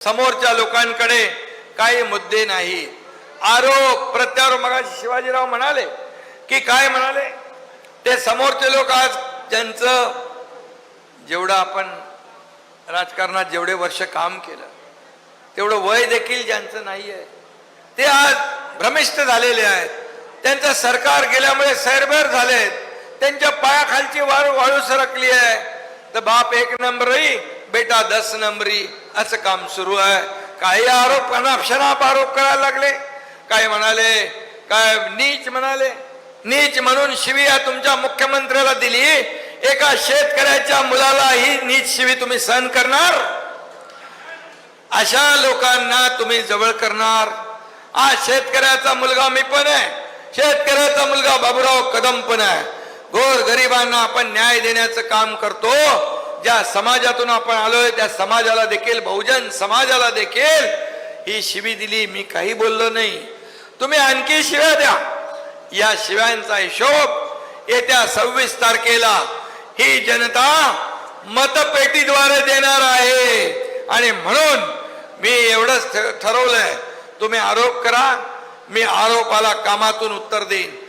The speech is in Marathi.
समोरच्या लोकांकडे काही मुद्दे नाही. आरोप प्रत्यारोप मग शिवाजीराव म्हणाले की काय म्हणाले? ते समोरचे लोक आज ज्यांचं जेवढं आपण राजकारणात जेवढे वर्ष काम केलं तेवढं वय देखील ज्यांचं नाही आहे ते आज भ्रमिष्ट झालेले आहेत. त्यांचं सरकार गेल्यामुळे सैरभर झालेत. त्यांच्या पायाखालची वाळू वाळू सरकली आहे. तर बाप एक नंबरही बेटा दस नंबरी असं काम सुरू आहे. काही आरोप अनापशनाप आरोप करायला लागले. काय म्हणाले काय नीच म्हणाले. नीच म्हणून शिविया तुमच्या मुख्यमंत्र्याला दिली. एका शेतकऱ्याच्या मुलाला ही नीच शिवी तुम्ही सहन करणार? अशा लोकांना तुम्ही जवळ करणार. आज शेतकऱ्याचा मुलगा मी पण आहे. शेतकऱ्याचा मुलगा बाबूराव कदम पण आहे. गोर गरिबांना आपण न्याय देण्याचं काम करतो. ज्या समाजातून आपण आलोय त्या समाजाला देखील बहुजन समाजाला देखील ही शिवी दिली. मी काही बोललो नाही. तुम्ही आणखी शिव्या द्या. या शिव्यांचा हिशोब येत्या सव्वीस तारखेला ही जनता मतपेटीद्वारे देणार आहे. आणि म्हणून मी एवढंच ठ- ठरवलंय. तुम्ही आरोप करा. मी आरोपाला कामातून उत्तर देईन.